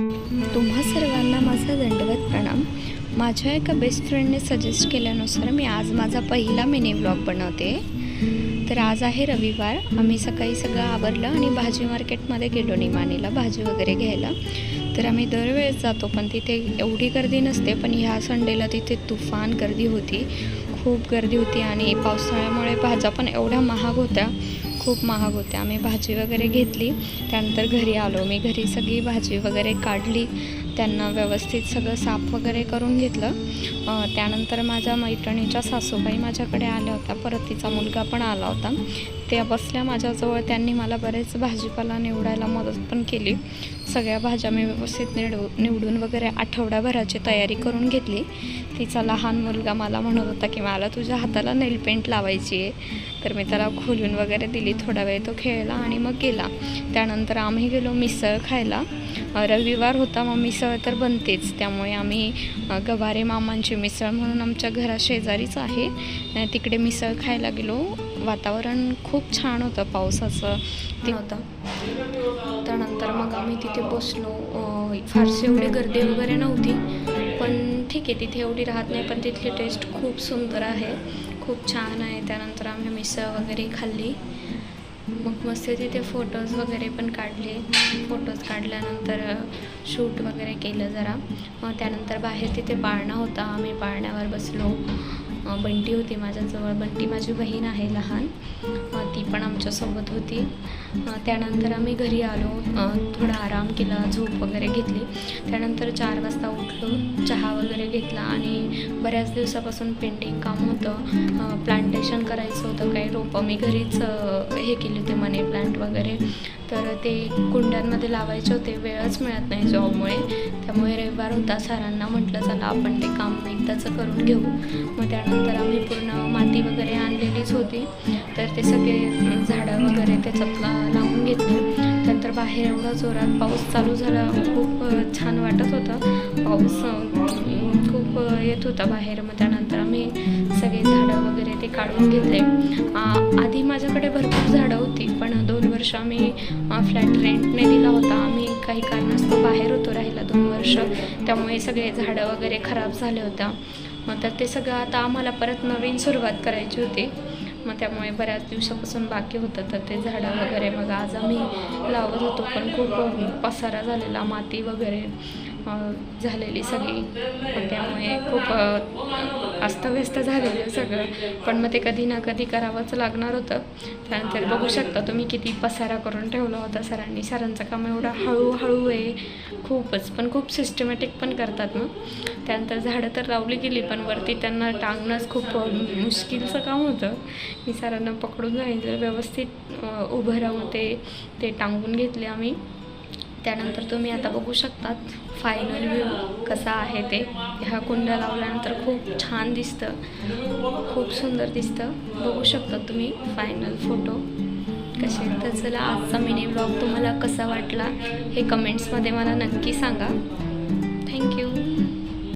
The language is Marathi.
तुम्हा सर्वांना माझा दंडवत प्रणाम. माझ्या एका बेस्ट फ्रेंडने सजेस्ट केल्यानुसार मी आज माझा पहिला मिनी ब्लॉग बनवते. तर आज आहे रविवार. आम्ही सकाळी सगळं आवरलं आणि भाजी मार्केटमध्ये गेलो निमानीला भाजी वगैरे घ्यायला. तर आम्ही दरवेळेस जातो पण तिथे एवढी गर्दी नसते पण ह्या संडेला तिथे तुफान गर्दी होती. खूप गर्दी होती आणि पावसाळ्यामुळे भाज्या पण एवढ्या महाग होत्या. खूप महाग होत्या. आम्ही भाजी वगैरे घेतली. त्यानंतर घरी आलो. मी घरी सगळी भाजी वगैरे काढली. त्यांना व्यवस्थित सगळं साफ वगैरे करून घेतलं. त्यानंतर माझ्या मैत्रिणीच्या सासूबाई माझ्याकडे आल्या होत्या. परत तिचा मुलगा पण आला होता. त्या बसल्या माझ्याजवळ त्यांनी मला बरेच भाजीपाला निवडायला मदत पण केली. सगळ्या भाज्या मी व्यवस्थित निवडू निवडून वगैरे आठवड्याभराची तयारी करून घेतली. तिचा लहान मुलगा मला म्हणत होता की मला तुझ्या हाताला नेल पेंट लावायची आहे. तर मी त्याला खोलून वगैरे दिली. थोडा वेळ तो खेळला आणि मग गेला. त्यानंतर आम्ही गेलो मिसळ खायला. रविवार होता मग मिसळ तर बनतेच. त्यामुळे आम्ही गवारे मामांची मिसळ म्हणून आमच्या घरा शेजारीच आहे. तिकडे मिसळ खायला गेलो. वातावरण खूप छान होतं पावसाचं. ते होतं. त्यानंतर मग आम्ही तिथे बसलो. फारशी एवढी गर्दी वगैरे नव्हती. पण ठीक आहे तिथे एवढी राहत नाही. पण तिथली टेस्ट खूप सुंदर आहे. खूप छान आहे. त्यानंतर आम्ही मिसळ वगैरे खाल्ली. मग मस्त तिथे फोटोज वगैरे पण काढले. फोटोज काढल्यानंतर शूट वगैरे केलं जरा. मग त्यानंतर बाहेर तिथे पाळणा होता. आम्ही पाळण्यावर बसलो. बंटी होती माझ्याजवळ. बंटी माझी बहीण आहे लहान. ती पण आमच्यासोबत होती. त्यानंतर आम्ही घरी आलो. थोडा आराम केला झोप वगैरे घेतली. त्यानंतर चार वाजता उठलो चहा वगैरे घेतला आणि बऱ्याच दिवसापासून पेंटिंग काम होतं. प्लांटेशन करायचं होतं. काही रोपं मी घरीच हे केली होती मनी प्लांट वगैरे. तर ते कुंड्यांमध्ये लावायचे होते. वेळच मिळत नाही जॉबमुळे. त्यामुळे रविवार होता. सरांना म्हटलं चला आपण ते काम एकदाचं करून घेऊ. मग त्यानंतर आम्ही पूर्ण माती वगैरे आणलेलीच होती. तर ते सगळे झाडं वगैरे त्याच्यात लावून घेतले. त्यानंतर बाहेर एवढा जोरात पाऊस चालू झाला. खूप छान वाटत होतं. पाऊस खूप येत होता बाहेर. मग त्यानंतर आम्ही सगळे झाडं वगैरे ते काढून घेतले. आधी माझ्याकडे भरपूर झाडं होती पण दोन वर्ष आम्ही फ्लॅट रेंटने दिला होता. आम्ही काही कारणास्तव बाहेर होतो राहिला दोन वर्ष. त्यामुळे सगळे झाडं वगैरे खराब झाले होत्या. मग तर ते सगळं आता आम्हाला परत नवीन सुरुवात करायची होती. मग त्यामुळे बऱ्याच दिवसापासून बाकी होतं. तर ते झाडं वगैरे मग आज आम्ही लावत होतो पण खूप पसारा झालेला माती वगैरे. झालेली सगळी. त्यामुळे खूप अस्तव्यस्त झालेलं सगळं. पण मग ते कधी ना कधी करावंच लागणार होतं. त्यानंतर बघू शकता तुम्ही किती पसारा करून ठेवला होता सरांनी. सरांचं काम एवढं हळूहळू आहे. खूपच पण खूप सिस्टमॅटिक पण करतात मग त्यानंतर झाडं तर लावली गेली पण वरती त्यांना टांगणंच खूप मुश्किलचं काम होतं. मी सरांना पकडून जायचं. व्यवस्थित उभं राहून ते ते टांगून घेतले आम्ही. त्यानंतर तुम्ही आता बघू शकतात फायनल व्ह्यू कसा आहे ते. ह्या कुंड्या लावल्यानंतर खूप छान दिसतं. खूप सुंदर दिसतं. बघू शकता तुम्ही फायनल फोटो कसे तर चला आजचा मिनी ब्लॉग तुम्हाला कसा वाटला हे कमेंट्समध्ये मला नक्की सांगा. थँक्यू